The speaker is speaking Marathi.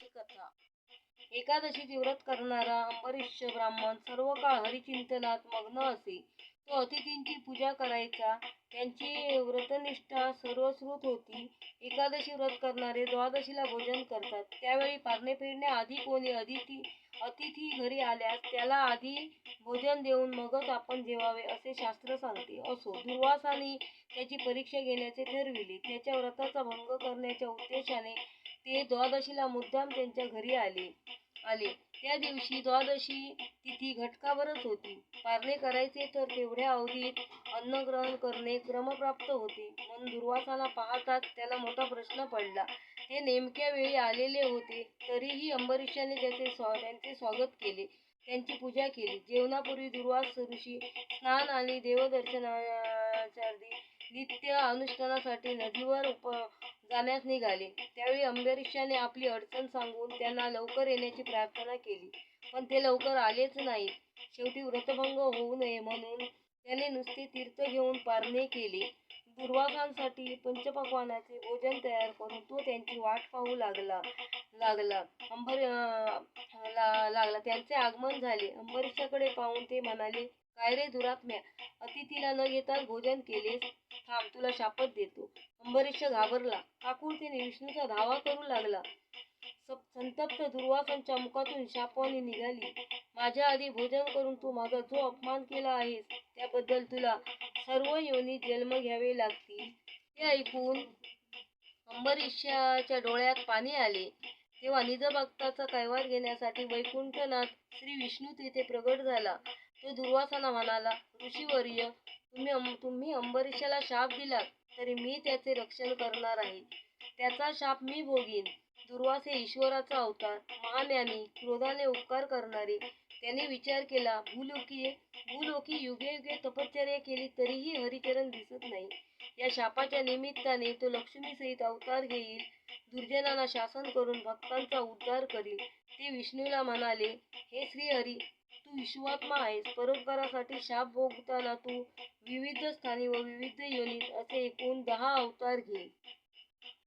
याची कथा. एकादशीचे व्रत करणारा अंबरीश ब्राह्मण सर्व काळ हरिचिंतनात मग्न असे. तो अतिथींची पूजा करायचा. त्यांची व्रतनिष्ठा सर्वश्रुत होती. एकादशी व्रत करणारे द्वादशीला भोजन करतात. त्यावेळी पारणे आधी कोणी अतिथी अतिथी घरी आल्यास त्याला आधी भोजन देऊन मगच आपण जेवावे असे शास्त्र सांगते. असो दुर्वासाने त्याची परीक्षा घेण्याचे ठरविले. त्याच्या व्रताचा भंग करण्याच्या उद्देशाने ते द्वादशीला मुद्दाम त्यांच्या घरी आले. आले. त्या दिवशी द्वादशी तिथी घटकावरच होती. पारणे करायचे तर तेवढ्या अवधीत अन्न ग्रहण करणे क्रमप्राप्त होते. म्हणून दुर्वासाला पाहताच त्याला मोठा प्रश्न पडला. ते नेमक्या वेळी आलेले होते. तरीही अंबरीशाने त्याचे स्वा त्यांचे स्वागत केले. त्यांची पूजा केली. जेवणापूर्वी दुर्वास ऋषी स्नान आणि देवदर्शनाचार्दी नित्य अनुष्ठानासाठी नदीवर उप जाण्यास निघाले. त्यावेळी अंबरीशाने आपली अडचण सांगून त्यांना लवकर येण्याची प्रार्थना केली. पण ते लवकर आलेच नाहीत. शेवटी व्रतभंग होऊ नये म्हणून त्याने नुसते तीर्थ घेऊन पारणे केले. दुर्वासांसाठी पंचपक्वानाचे भोजन तयार करून तो त्यांची वाट पाहू लागला. लागला. अंबर ला, लागला. त्यांचे आगमन झाले. अंबरीशाकडे पाहून ते म्हणाले काय रे दुरात्म्या? अतिथीला न घेताच भोजन केलेस? थांब तुला शापच देतो. अंबरीश घाबरला. काकुळतीने विष्णूचा धावा करू लागला. संतप्त दुर्वासांच्या मुखातून शापवाणी निघाली. माझ्या आधी भोजन करून तू माझा जो अपमान केला आहेस त्याबद्दल तुला सर्व योनीत जन्म घ्यावे लागतील. ते ऐकून अंबरीशाच्या डोळ्यात पाणी आले. तेव्हा निजभक्ताचा कैवार घेण्यासाठी वैकुंठनाथ श्री विष्णू तेथे प्रगट झाला. तो दुर्वासाना म्हणाला ऋषीवर्य तुम्ही तुम्ही अंबरीशाला शाप दिलात. तरी मी त्याचे रक्षण करणार आहे. त्याचा शाप मी भोगीन. दुर्वास हे ईश्वराचा अवतार. महाज्ञानी क्रोधाने उपकार करणारे. त्याने विचार केला भूलोकी भूलोकी युगे युगे तपश्चर्या केली तरीही हरिचरण दिसत नाही. या शापाच्या निमित्ताने तो लक्ष्मीसहित अवतार घेईल. दुर्जनांना शासन करून भक्तांचा उद्धार करील. ते विष्णूला म्हणाले हे श्रीहरी तू विश्वात्मा आहेस परोपकारासाठी शाप भोगताना तू विविध स्थानी व विविध योनीत असे एकूण दहा अवतार घे.